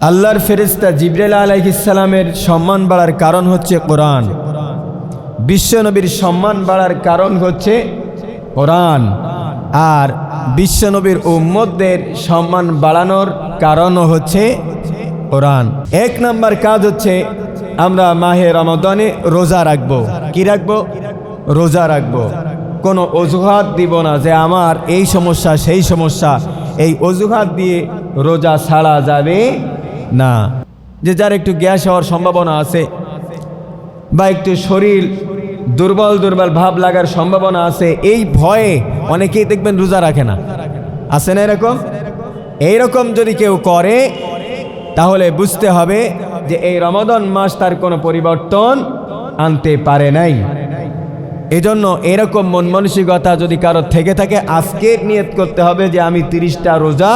আল্লাহর ফেরিস্তা জিব্রাইল আলাইহিসালামের সম্মান বাড়ার কারণ হচ্ছে কোরআন। বিশ্বনবীর সম্মান বাড়ার কারণ হচ্ছে কোরআন। আর বিশ্বনবীর উম্মতদের সম্মান বাড়ানোর কারণও হচ্ছে কোরআন। এক নাম্বার কাজ হচ্ছে আমরা মাহে রমদানে রোজা রাখব। কি রাখব? রোজা রাখব। কোনো অজুহাত দিব না যে আমার এই সমস্যা, সেই সমস্যা। এই অজুহাত দিয়ে রোজা ছাড়া যাবে না। যে যার একটু গ্যাস হওয়ার সম্ভাবনা আছে বা একটু শরীর দুর্বল দুর্বল ভাব লাগার সম্ভাবনা আছে, এই ভয়ে অনেকেই দেখবেন রোজা রাখে না। আছে না এরকম? এইরকম যদি কেউ করে, তাহলে বুঝতে হবে যে এই রমদন মাস তার কোনো পরিবর্তন আনতে পারে নাই। এজন্য এরকম মন মানসিকতা যদি কারও থেকে থাকে, আজকে নিয়ত করতে হবে যে আমি তিরিশটা রোজা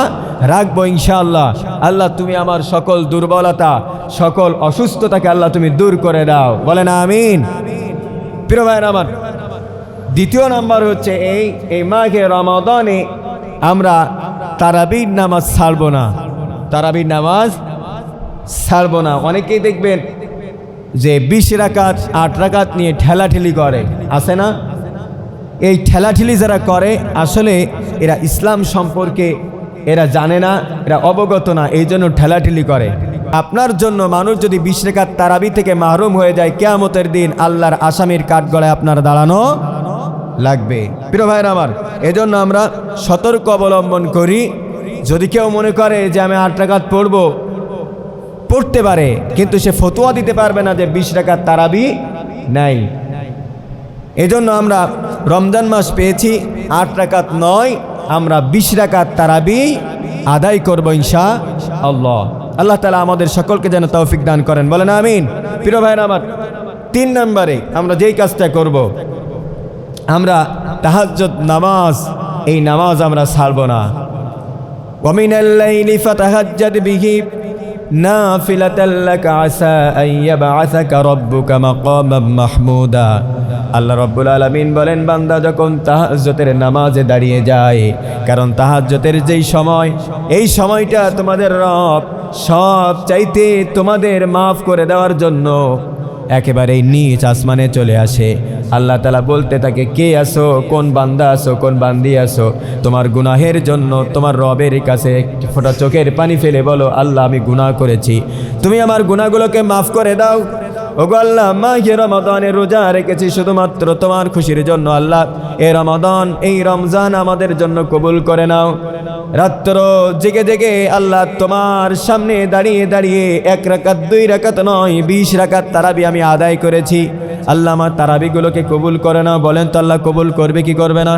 রাখব ইনশাআল্লাহ। আল্লাহ, তুমি আমার সকল দুর্বলতা, সকল অসুস্থতাকে আল্লাহ তুমি দূর করে দাও। বলেন আমিন। প্রিয় ভাইয়ের আমার, দ্বিতীয় নাম্বার হচ্ছে এই এই মাঘে রমাদনে আমরা তারাবির নামাজ ছাড়বো না। তারাবির নামাজ ছাড়বো না। অনেকেই দেখবেন যে বিশ রাকাত, আট রাকাত নিয়ে ঠেলাঠেলি করে। আছে না? এই ঠেলাঠেলি যারা করে, আসলে এরা ইসলাম সম্পর্কে এরা জানে না, এরা অবগত না, এই জন্য ঠেলাঠেলি করে। আপনার জন্য মানুষ যদি বিশ রেখাত তারাবি থেকে মাহরুম হয়ে যায়, কেয়ামতের দিন আল্লাহর আসামির কাঠগড়ায় আপনার দাঁড়ানো লাগবে। প্রিয় ভাইয়ের আমার, এজন্য আমরা সতর্ক অবলম্বন করি। যদি কেউ মনে করে যে আমি আট রাকাত পড়ব পড়তে পারে কিন্তু সে ফতোয়া দিতে পারবে না যে বিশ রাকাত তারাবি নাই এজন্য আমরা রমজান মাস পেয়েছি আট রাকাত নয় আমরা বিশ রাকাত তারাবি আদায় করবো ইনশা আল্লাহ আল্লাহ তালা আমাদের সকলকে যেন তৌফিক দান করেন বলেন আমিন প্রিয় ভাইয়ের আমার তিন নম্বরে আমরা যেই কাজটা করব। আমরা তাহাজ্জত নামাজ এই নামাজ আমরা ছাড়ব না ومن الليل فتهجد به আল্লাহ রব্বুল আলমিন বলেন, বান্দা যখন তাহাজ্জতের নামাজে দাঁড়িয়ে যায়, কারণ তাহাজ্জতের যেই সময়, এই সময়টা তোমাদের রব সব চাইতে তোমাদের মাফ করে দেওয়ার জন্য একেবারে নিচ আসমানে চলে আসে। আল্লাহ তালা বলতে থাকে, কে আসো কোন বান্দা আসো কোন বান্দি আসো তোমার গুনাহের জন্য তোমার রবের কাছে ফোঁটা চোখের পানি ফেলে বলো, আল্লাহ, আমি গুনাহ করেছি। তুমি আমার গুনাহগুলোকে মাফ করে দাও। ওগো আল্লাহ, মাহে রমাদানে রোজা রেখেছি শুধুমাত্র তোমার খুশির জন্য। আল্লাহ, এ রমাদান, এই রমজান আমাদের জন্য কবুল করে নাও। রাত্র জেগে জেগে আল্লাহ তোমার সামনে দাঁড়িয়ে দাঁড়িয়ে এক রাকাত, দুই রাকাত নয়, বিশ রাকাত তারাবি আমি আদায় করেছি। আল্লাহ আমার তারাবিগুলোকে কবুল করে না বলেন তো আল্লাহ কবুল করবে কি করবে না?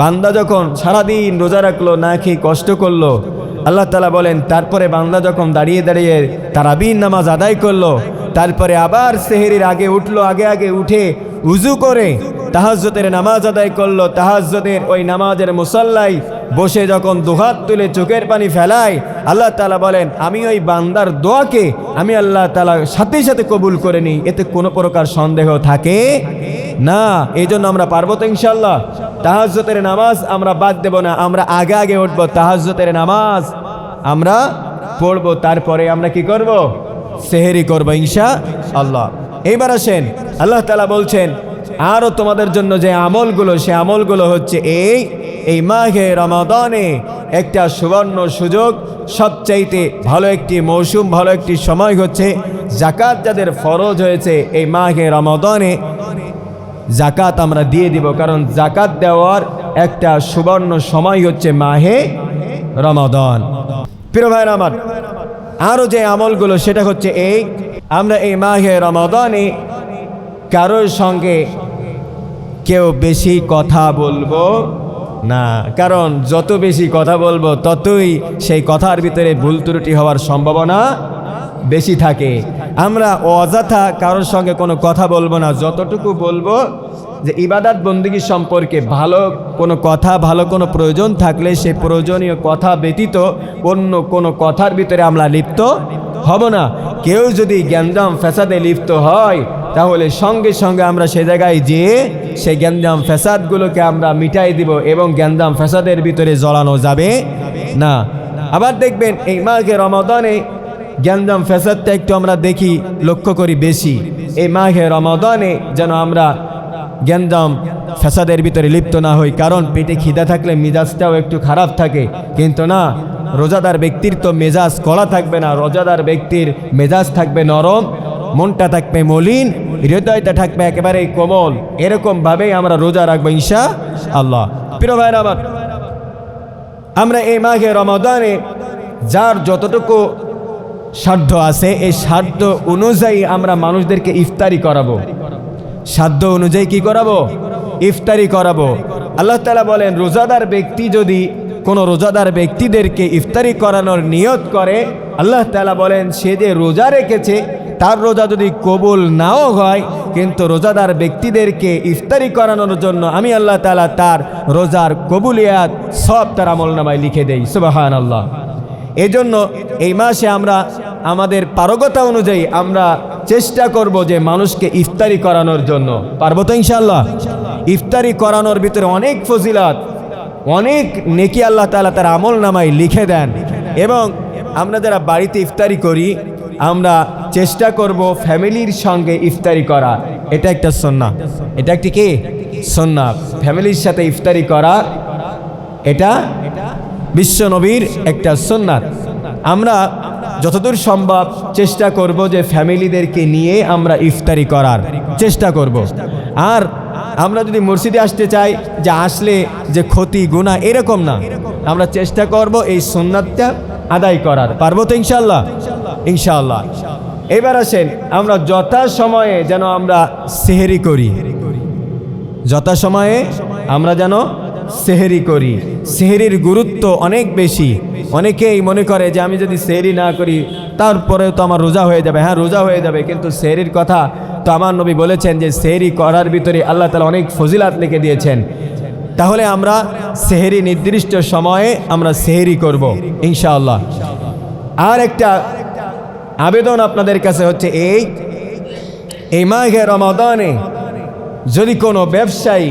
বান্দা যখন সারাদিন রোজা রাখল, না খেয়ে কষ্ট করল, আল্লাহ তালা বলেন, তারপরে বান্দা যখন দাঁড়িয়ে দাঁড়িয়ে তারাবিন নামাজ আদায় করল, তারপরে আবার সেহেরির আগে উঠল, আগে আগে উঠে উজু করে তাহাজ্জতের নামাজ আদায় করল তাহাজ্জতের ওই নামাজের মুসাল্লাই বসে যখন দুহাত তুলে চোখের পানি ফেলায়, আল্লাহ তালা বলেন, আমি ওই বান্দার দোয়াকে আমি আল্লাহ তালা সাথে সাথে কবুল করে নিই। এতে কোনো প্রকার সন্দেহ থাকে না। এই জন্য আমরা পারব তো ইনশাল্লাহ তাহাজ্জতের নামাজ আমরা বাদ দেব না। আমরা আগে আগে উঠবো তাহাজ্জতের নামাজ। আমরা পড়ব, তারপরে আমরা কি করব? সেহেরি করব ইনশা আল্লাহ এইবার আসেন, আল্লাহ তালা বলছেন আরও তোমাদের জন্য যে আমলগুলো, সে আমলগুলো হচ্ছে এই এই মাঘে রমাদানে একটা সুবর্ণ সুযোগ, সবচাইতে ভালো একটি মৌসুম, ভালো একটি সময় হচ্ছে জাকাত যাদের ফরজ হয়েছে এই মাঘে রমাদানে। জাকাত আমরা দিয়ে দিব, কারণ জাকাত দেওয়ার একটা সুবর্ণ সময় হচ্ছে মাহে রমাদান। প্রিয় ভাইয়ের আমার আরও যে আমলগুলো সেটা হচ্ছে এই, আমরা এই মাহে রমাদানে কারোর সঙ্গে কেউ বেশি কথা বলব না, কারণ যত বেশি কথা বলব, ততই সেই কথার ভিতরে ভুল ত্রুটি হওয়ার সম্ভাবনা বেশি থাকে। আমরা অযথা কারোর সঙ্গে কোনো কথা বলব না, যতটুকু বলব যে ইবাদাত বন্দিগি সম্পর্কে ভালো কোনো কথা, ভালো কোনো প্রয়োজন থাকলে সেই প্রয়োজনীয় কথা ব্যতীত অন্য কোনো কথার ভিতরে আমরা লিপ্ত হব না। কেউ যদি গ্যাঞ্জাম ফ্যাসাদে লিপ্ত হয় তাহলে সঙ্গে সঙ্গে আমরা সে জায়গায় যেয়ে সেই গ্যাঞ্জাম ফ্যাসাদগুলোকে আমরা মিটাই দিব এবং গ্যাঞ্জাম ফ্যাসাদের ভিতরে জড়ানো যাবে না। আবার দেখবেন এই মাঘে রমাদানে জ্ঞানজাম ফ্যাসাদটা একটু আমরা দেখি, লক্ষ্য করি বেশি। এই মাঘে রমাদানে যেন আমরা জ্ঞানজাম ফ্যাসাদের ভিতরে লিপ্ত না হই, কারণ পেটে খিদা থাকলে মিজাজটাও একটু খারাপ থাকে। কিন্তু না, রোজাদার ব্যক্তির তো মেজাজ কড়া থাকবে না, রোজাদার ব্যক্তির মেজাজ থাকবে নরম। মনটা থাকবে মলিন, হৃদয়টা থাকবে একেবারে কোমল। এরকমভাবেই আমরা রোজা রাখব ঈশা আল্লাহ প্রিয় ভাইরা আবার আমরা এই মাঘে রমাদানে যার যতটুকু সাধ্য আছে, এই সাধ্য অনুযায়ী আমরা মানুষদেরকে ইফতারি করাবো। সাধ্য অনুযায়ী কি করাবো? ইফতারি করাবো। আল্লাহ তালা বলেন, রোজাদার ব্যক্তি যদি কোনো রোজাদার ব্যক্তিদেরকে ইফতারি করানোর নিয়ত করে, আল্লাহ তালা বলেন, সে যে রোজা রেখেছে তার রোজা যদি কবুল নাও হয়, কিন্তু রোজাদার ব্যক্তিদেরকে ইফতারি করানোর জন্য আমি আল্লাহ তালা তার রোজার কবুলিয়াত সব তার আমল নামায় লিখে দেই সুবাহান আল্লাহ এজন্য এই মাসে আমরা আমাদের পারগতা অনুযায়ী আমরা চেষ্টা করব যে মানুষকে ইফতারি করানোর জন্য। পারব তো ইনশাল্লাহ ইফতারি করানোর ভিতরে অনেক ফজিলাত, অনেক নেকি আল্লাহ তালা তার আমল নামায় লিখে দেন। এবং আমরা যারা বাড়িতে ইফতারি করি আমরা চেষ্টা করব ফ্যামিলির সঙ্গে ইফতারি করা। এটা একটা সন্না এটা একটি কি? সন্না ফ্যামিলির সাথে ইফতারি করা, এটা বিশ্ব নবীর একটা সুন্নাত আমরা যতদূর সম্ভব চেষ্টা করব যে ফ্যামিলিদেরকে নিয়ে আমরা ইফতারি করার। চেষ্টা করব। আর আমরা যদি মসজিদে আসতে চাই, যে আসলে যে ক্ষতি গুণা এরকম না। আমরা চেষ্টা করব এই সুন্নাতটা আদায় করার। পারব তো ইনশাল্লাহ ইনশাল্লাহ এবার আসেন, আমরা যথা সময়ে যেন আমরা সেহেরি করি। যথা সময়ে আমরা যেন সেহেরি করি। সেহেরির গুরুত্ব অনেক বেশি। অনেকেই মনে করে যে আমি যদি সেহেরি না করি, তারপরেও তো আমার রোজা হয়ে যাবে। হ্যাঁ রোজা হয়ে যাবে, কিন্তু সেহেরির কথা তো আমার নবী বলেছেন যে সেহেরি করার ভিতরে আল্লাহ তালা অনেক ফজিলাত লিখে দিয়েছেন। তাহলে আমরা সেহেরি নির্দিষ্ট সময়ে আমরা সেহেরি করব, ইনশাআল্লাহ। আর একটা আবেদন আপনাদের কাছে হচ্ছে এই এই মাঘে রমাদানে যদি কোনো ব্যবসায়ী,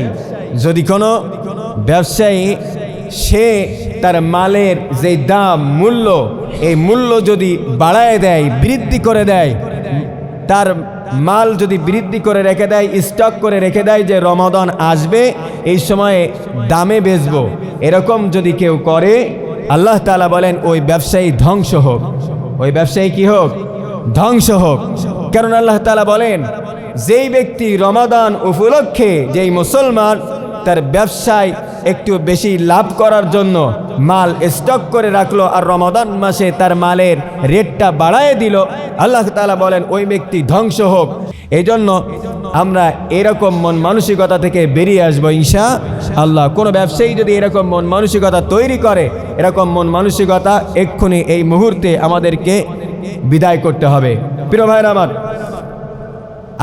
যদি কোনো ব্যবসায়ী, সে তার মালের যে দাম, মূল্য, এই মূল্য যদি বাড়ায় দেয়, বৃদ্ধি করে দেয়, তার মাল যদি বৃদ্ধি করে রেখে দেয়, স্টক করে রেখে দেয় যে রমাদান আসবে, এই সময়ে দামে বেচবো। এরকম যদি কেউ করে, আল্লাহ তালা বলেন, ওই ব্যবসায়ী ধ্বংস হোক। ওই ব্যবসায়ী কি হোক? ধ্বংস হোক। কারণ আল্লাহ তালা বলেন, যেই ব্যক্তি রমাদান উপলক্ষে, যেই মুসলমান তার ব্যবসায় একটু বেশি লাভ করার জন্য মাল স্টক করে রাখল আর রমাদান মাসে তার মালের রেটটা বাড়ায় দিল। আল্লাহ তালা বলেন, ওই ব্যক্তি ধ্বংস হোক। এই জন্য আমরা এরকম মন মানসিকতা থেকে বেরিয়ে আসব ঈশা আল্লাহ। কোনো ব্যবসায়ী যদি এরকম মন মানসিকতা তৈরি করে, এরকম মন মানসিকতা এক্ষুনি এই মুহূর্তে আমাদেরকে বিদায় করতে হবে। প্রিয় ভাইরা আমার,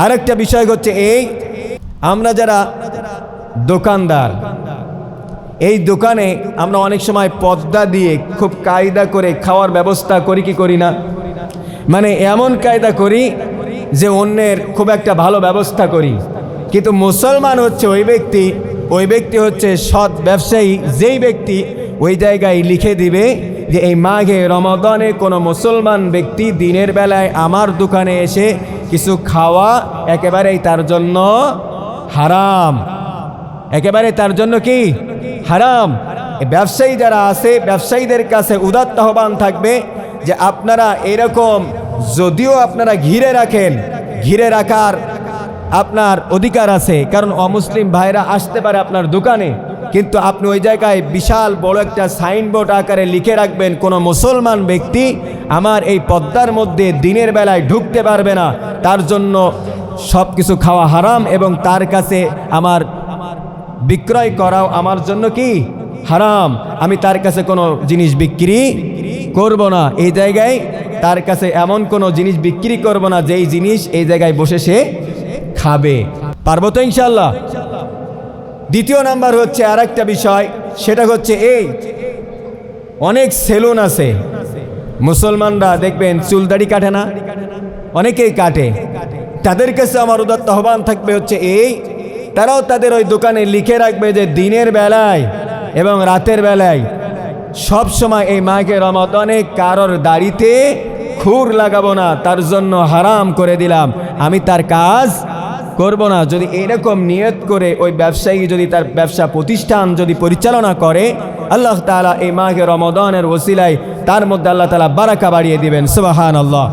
আরেকটা বিষয় হচ্ছে এই, আমরা যারা দোকানদার এই দোকানে আমরা অনেক সময় পদ্মা দিয়ে খুব কায়দা করে খাওয়ার ব্যবস্থা করি কি করি না? মানে এমন কায়দা করি যে অন্যের খুব একটা ভালো ব্যবস্থা করি। কিন্তু মুসলমান হচ্ছে ওই ব্যক্তি ওই ব্যক্তি হচ্ছে সৎ ব্যবসায়ী, যেই ব্যক্তি ওই জায়গায় লিখে দিবে যে এই মাঘে রমাদানে কোনো মুসলমান ব্যক্তি দিনের বেলায় আমার দোকানে এসে কিছু খাওয়া একেবারেই তার জন্য হারাম। একেবারে তার জন্য কি? হারাম। ব্যবসায়ী যারা আছে, ব্যবসায়ীদের কাছে উদাত্ত আহ্বান থাকবে যে আপনারা এরকম যদিও আপনারা ঘিরে রাখেন, ঘিরে রাখার আপনার অধিকার আছে। কারণ অমুসলিম ভাইরা আসতে পারে আপনার দোকানে, কিন্তু আপনি ওই জায়গায় বিশাল বড় একটা সাইনবোর্ড আকারে লিখে রাখবেন, কোনো মুসলমান ব্যক্তি আমার এই পদ্মার মধ্যে দিনের বেলায় ঢুকতে পারবে না। তার জন্য সব কিছু খাওয়া হারাম এবং তার কাছে আমার বিক্রয় করাও আমার জন্য কি হারাম? আমি তার কাছে কোনো জিনিস বিক্রি করব না। এই জায়গায় তার কাছে এমন কোনো জিনিস বিক্রি করব না, যেই জিনিস এই জায়গায় বসে সে খাবে। পারব তো ইনশাল্লাহ দ্বিতীয় নাম্বার হচ্ছে আর একটা বিষয়, সেটা হচ্ছে এই, অনেক সেলুন আছে। মুসলমানরা দেখবেন চুলদাড়ি কাটে না, অনেকেই কাটে। তাদের কাছে আমার উদার আহ্বান থাকবে হচ্ছে এই তারাও তাদের ওই দোকানে লিখে রাখবে যে দিনের বেলায় এবং রাতের বেলায়। সব সময় এই মাঘে রমাদনে কারোর দাড়িতে খুর লাগাবো না, তার জন্য হারাম করে দিলাম। আমি তার কাজ করব না। যদি এরকম নিয়ত করে ওই ব্যবসায়ী যদি তার ব্যবসা প্রতিষ্ঠান যদি পরিচালনা করে, আল্লাহ তালা এই মাঘে রমাদনের ওসিলায় তার মধ্যে আল্লাহ তালা বারাকা বাড়িয়ে দিবেন। সুবাহান আল্লাহ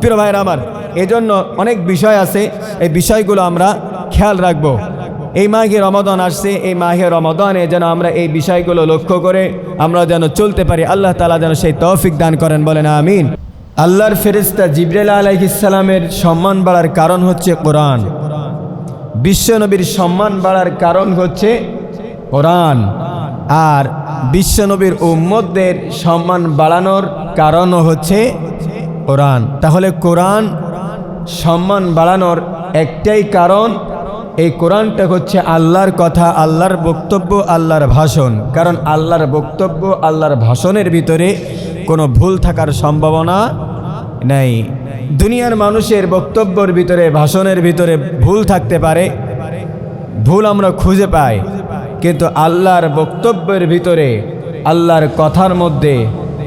প্রিয় ভাইয়ের আমার, এজন্য অনেক বিষয় আছে। এই বিষয়গুলো আমরা খেয়াল রাখব। এই মাঘে রমাদন আসছে, এই মাঘে রমাদানে যেন আমরা এই বিষয়গুলো লক্ষ্য করে আমরা যেন চলতে পারি। আল্লাহ তালা যেন সেই তৌফিক দান করেন, বলেন আমিন। আল্লাহর ফেরিস্তা জিব্রাইল আলাইহিসালামের সম্মান বাড়ার কারণ হচ্ছে কোরআন। বিশ্বনবীর সম্মান বাড়ার কারণ হচ্ছে কোরআন। আর বিশ্বনবীর উম্মতদের সম্মান বাড়ানোর কারণও হচ্ছে কোরআন। তাহলে কোরআন সম্মান বাড়ানোর একটাই কারণ এই কোরআনটা হচ্ছে আল্লাহর কথা, আল্লাহর বক্তব্য, আল্লাহর ভাষণ। কারণ আল্লাহর বক্তব্য, আল্লাহর ভাষণের ভিতরে কোনো ভুল থাকার সম্ভাবনা নেই। দুনিয়ার মানুষের বক্তব্যর ভিতরে, ভাষণের ভিতরে ভুল থাকতে পারে। ভুল আমরা খুঁজে পাই। কিন্তু আল্লাহর বক্তব্যের ভিতরে, আল্লাহর কথার মধ্যে,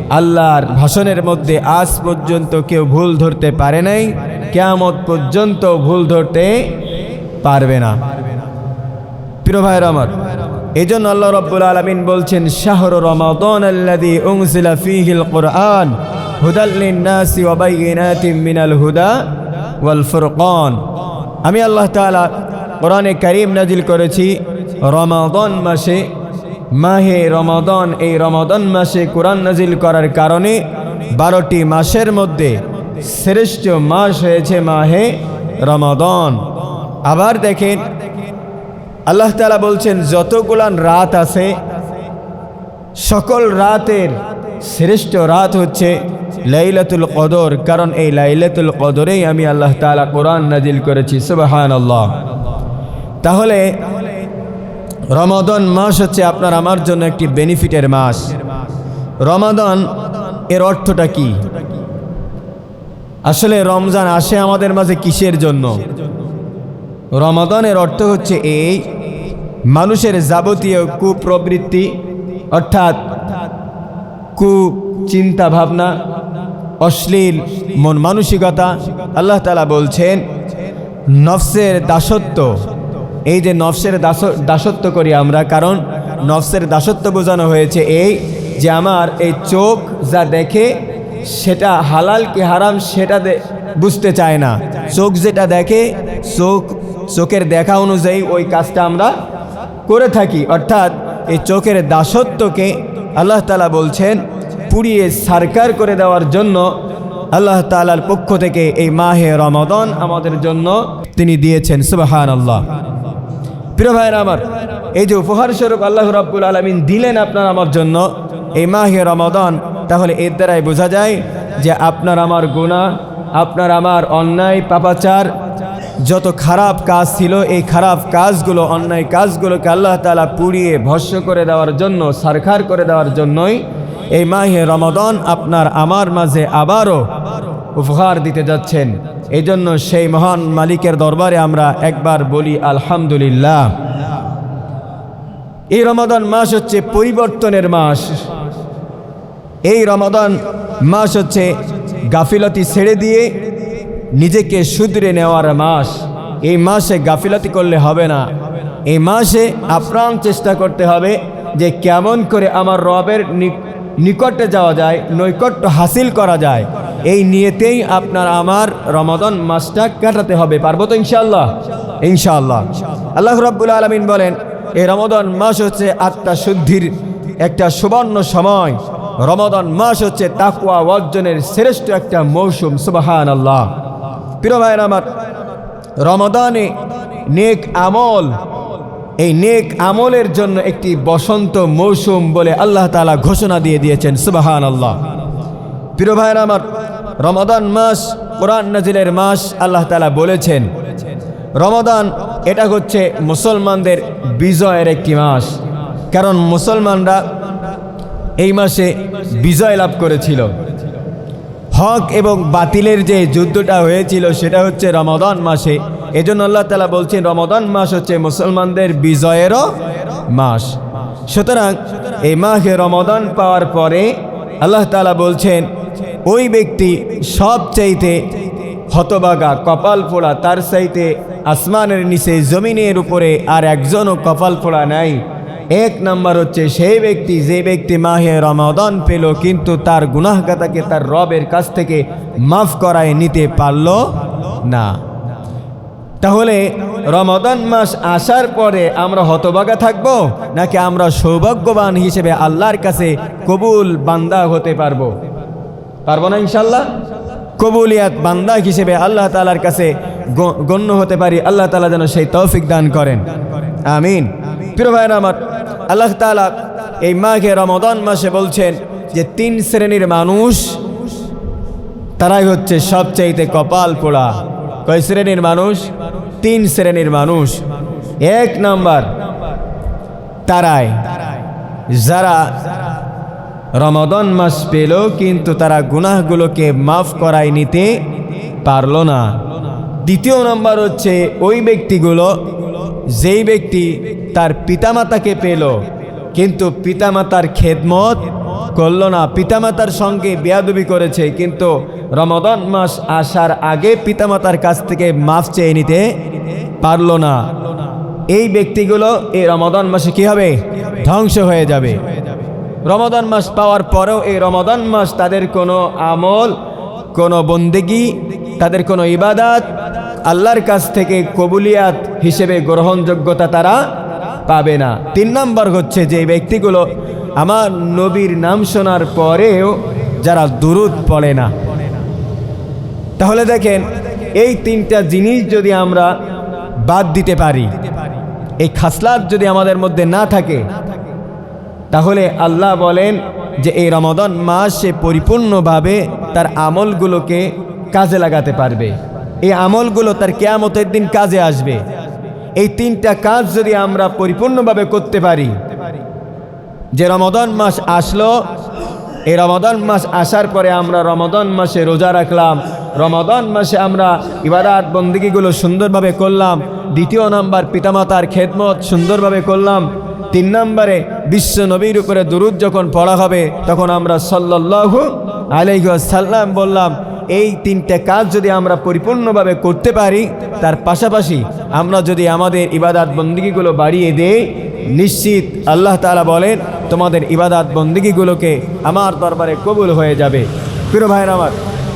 আল্লাহর ভাষণের মধ্যে আজ পর্যন্ত কেউ ভুল ধরতে পারে নাই। কেয়ামত পর্যন্ত ভুল ধরতে পারবে না। প্রিয় ভাইয়ের আমার এই জন্য আল্লাহ রব্বুল আলমিন বলছেন, শাহর রমাদন হুদা আমি আল্লাহ তাআলা কোরআনে কারীম নাজিল করেছি, রমাদন মাসে, মাহে রমাদন, এই রমাদন মাসে কোরআন নাজিল করার কারণে বারোটি মাসের মধ্যে শ্রেষ্ঠ মাস হয়েছে মাহে রমাদন। আবার দেখেন, আল্লাহ তালা বলছেন, যতগুলান রাত আছে, সকল রাতের শ্রেষ্ঠ রাত হচ্ছে লাইলাতুল কদর, কারণ এই লাইলাতুল কদরেই আমি আল্লাহ তালা কোরআন নাজিল করেছি সুবাহান আল্লাহ তাহলে, রমাদন মাস হচ্ছে আপনার আমার জন্য একটি বেনিফিটের মাস। রমাদন এর অর্থটা কি? আসলে রমজান আসে আমাদের মাঝে কিসের জন্য? রমাদনের অর্থ হচ্ছে এই মানুষের যাবতীয় কুপ্রবৃত্তি, অর্থাৎ কু চিন্তা ভাবনা অশ্লীল মন মানসিকতা। আল্লাহ তালা বলছেন, নফসের দাসত্ব, এই যে নফসের দাস দাসত্ব করি আমরা, কারণ নফসের দাসত্ব বোঝানো হয়েছে এই যে আমার এই চোখ যা দেখে সেটা হালাল কি হারাম সেটা বুঝতে চায় না। চোখ যেটা দেখে, চোখ চোখের দেখা অনুযায়ী ওই কাজটা আমরা করে থাকি। অর্থাৎ এই চোখের দাসত্বকে আল্লাহ তালা বলছেন, পুড়িয়ে সারকার করে দেওয়ার জন্য আল্লাহ তালার পক্ষ থেকে এই মাহে রমাদন আমাদের জন্য তিনি দিয়েছেন। সুবাহান আল্লাহ প্রিয় ভাইয়ের আমার, এই যে উপহার স্বরূপ আল্লাহ রাব্বুল আলমিন দিলেন আপনার আমার জন্য এই মাহে রমাদন, তাহলে এর দ্বারাই বোঝা যায় যে আপনার আমার গুণা আপনার আমার অন্যায়, পাপাচার যত খারাপ কাজ ছিল, এই খারাপ কাজগুলো, অন্যায় কাজগুলোকে আল্লাহ তালা পুড়িয়ে ভস্য করে দেওয়ার জন্য, সারখার করে দেওয়ার জন্যই এই মাহে রমাদন আপনার আমার মাঝে আবারও উপহার দিতে যাচ্ছেন। এই জন্য সেই মহান মালিকের দরবারে আমরা একবার বলি, আলহামদুলিল্লাহ। এই রমাদান মাস হচ্ছে পরিবর্তনের মাস। এই রমাদান মাস হচ্ছে গাফিলতি ছেড়ে দিয়ে নিজেকে শুধরে নেওয়ার মাস। এই মাসে গাফিলতি করলে হবে না। এই মাসে আপ্রাণ চেষ্টা করতে হবে যে কেমন করে আমার রবের নিকটে যাওয়া যায়, নৈকট্য হাসিল করা যায়। এই নিয়েতেই আপনার আমার রমাদন মাসটা কাটাতে হবে। পারব তো ইনশাল্লাহ ইনশাআল্লাহ। আল্লাহ রাব্বুল আলমিন বলেন, এই রমাদন মাস হচ্ছে আত্মা শুদ্ধির একটা সুবর্ণ সময়। রমাদন মাস হচ্ছে তাকুয়া অর্জনের শ্রেষ্ঠ একটা মৌসুম। সুবাহান আল্লাহ প্রিয় ভাইয়ের আমার, রমাদানে নেক আমল, এই নেক আমলের জন্য একটি বসন্ত মৌসুম বলে আল্লাহ তালা ঘোষণা দিয়ে দিয়েছেন সুবাহান আল্লাহ প্রিয় ভাইয়ের আমার, রমাদান মাস, কোরআন নাজিলের মাস আল্লাহ তালা বলেছেন, রমাদান এটা হচ্ছে মুসলমানদের বিজয়ের একটি মাস। কারণ মুসলমানরা এই মাসে বিজয় লাভ করেছিল। হক এবং বাতিলের যে যুদ্ধটা হয়েছিল, সেটা হচ্ছে রমাদান মাসে। এজন্য আল্লাহ তালা বলছেন রমাদান মাস হচ্ছে মুসলমানদের বিজয়েরও মাস। সুতরাং এই মাহে রমদান পাওয়ার পরে আল্লাহ তালা বলছেন, ওই ব্যক্তি সবচাইতে হতবাগা, কপাল পোড়া তার চাইতে আসমানের নিচে জমিনের উপরে আর একজনও কপাল পোড়া নাই। এক নাম্বার হচ্ছে, সেই ব্যক্তি যে ব্যক্তি মাহে রমাদান পেল, কিন্তু তার গুনাহগাতাকে তার রবের কাছ থেকে মাফ করায় নিতে পারল না। তাহলে রমাদান মাস আসার পরে আমরা হতবাগা থাকব, নাকি আমরা সৌভাগ্যবান হিসেবে আল্লাহর কাছে কবুল বান্দা হতে পারব? পারব না ইনশাল্লাহ কবুলিয়াত বান্দা হিসেবে আল্লাহ তালার কাছে গণ্য হতে পারি, আল্লাহ তালা যেন সেই তৌফিক দান করেন। আমিন। ভাইয়ের আমার, আল্লাহ তালা এই মাঘে রমদান মাসে বলছেন যে তিন শ্রেণির মানুষ, তারাই হচ্ছে সবচাইতে কপাল পোড়া। কয় শ্রেণির মানুষ? তিন শ্রেণির মানুষ। এক নাম্বার, তারাই। যারা রমাদন মাস পেল, কিন্তু তারা গুনাহগুলোকে মাফ করায় নিতে পারল না। দ্বিতীয় নাম্বার হচ্ছে ওই ব্যক্তিগুলো, যেই ব্যক্তি তার পিতামাতাকে পেল। কিন্তু পিতামাতার খেদমত করল না। পিতামাতার সঙ্গে বেয়াদবি করেছে। কিন্তু রমাদন মাস আসার আগে পিতামাতার কাছ থেকে মাফ চেয়ে নিতে পারল না। এই ব্যক্তিগুলো এই রমাদন মাসে কি হবে? ধ্বংস হয়ে যাবে। রমাদান মাস পাওয়ার পরেও এই রমাদান মাস তাদের কোনো আমল, কোনো বন্দেগি, তাদের কোনো ইবাদাত, আল্লাহর কাছ থেকে কবুলিয়াত হিসেবে গ্রহণযোগ্যতা তারা পাবে না। তিন নম্বর হচ্ছে যে ব্যক্তিগুলো আমার নবীর নাম শোনার পরেও যারা দুরুদ পড়ে না। তাহলে দেখেন, এই তিনটা জিনিস যদি আমরা বাদ দিতে পারি, এই খাসলাত যদি আমাদের মধ্যে না থাকে, তাহলে আল্লাহ বলেন যে এই রমাদান মাস সে পরিপূর্ণভাবে তার আমলগুলোকে কাজে লাগাতে পারবে। এই আমলগুলো তার কেয়ামতের দিন কাজে আসবে। এই তিনটা কাজ যদি আমরা পরিপূর্ণভাবে করতে পারি, যে রমাদান মাস আসলো, এই রমাদান মাস আসার পরে আমরা রমাদান মাসে রোজা রাখলাম রমাদান মাসে আমরা ইবাদাত বন্দিগিগুলো সুন্দরভাবে করলাম, দ্বিতীয় নাম্বার পিতামাতার খেদমত সুন্দরভাবে করলাম, তিন নম্বরে বিশ্ব নবীর উপরে দুরুদ যখন পড়া হবে, তখন আমরা সাল্লাল্লাহু আলাইহি সাল্লাম বললাম এই তিনটে কাজ যদি আমরা পরিপূর্ণভাবে করতে পারি, তার পাশাপাশি আমরা যদি আমাদের ইবাদাত বন্দিগিগুলো বাড়িয়ে দেই, নিশ্চিত আল্লাহ তালা বলেন, তোমাদের ইবাদাত বন্দিগিগুলোকে আমার দরবারে কবুল হয়ে যাবে। প্রিয় ভাইয়ের আমার